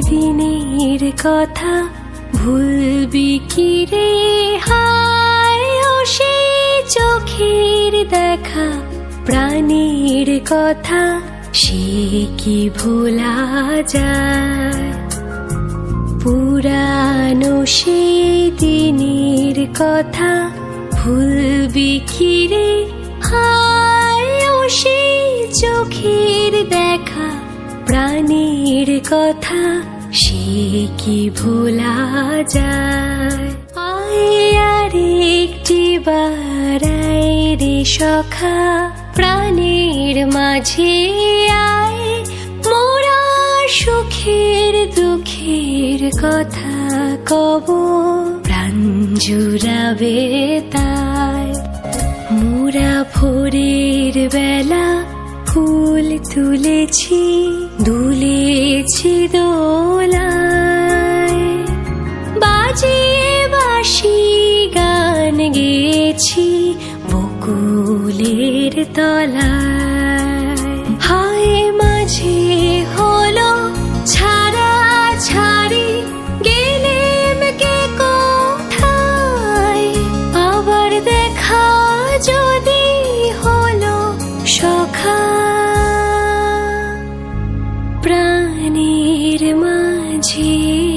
দিনের কথা ভুলবি কি রে? হায় ও সেই চোখের দেখা, প্রাণীর কথা সে কি ভোলা যায়? পুরানো দিনের কথা ভুলবি কি রে? হায় প্রাণীর কথা, সে কি ভোলা যায়? আর একটি বারাই রে সখা, প্রাণীর মাঝে আয়। মোরা সুখের, দুঃখের কথা কব, প্রাণ জুড়াবে তাই। মোরা ভোরের বেলা ফুল তুলেছি দুলেছি দোলায়। বাজে বাসি গান গেছি বকুলের তলায়। হায় মাঝে হয় and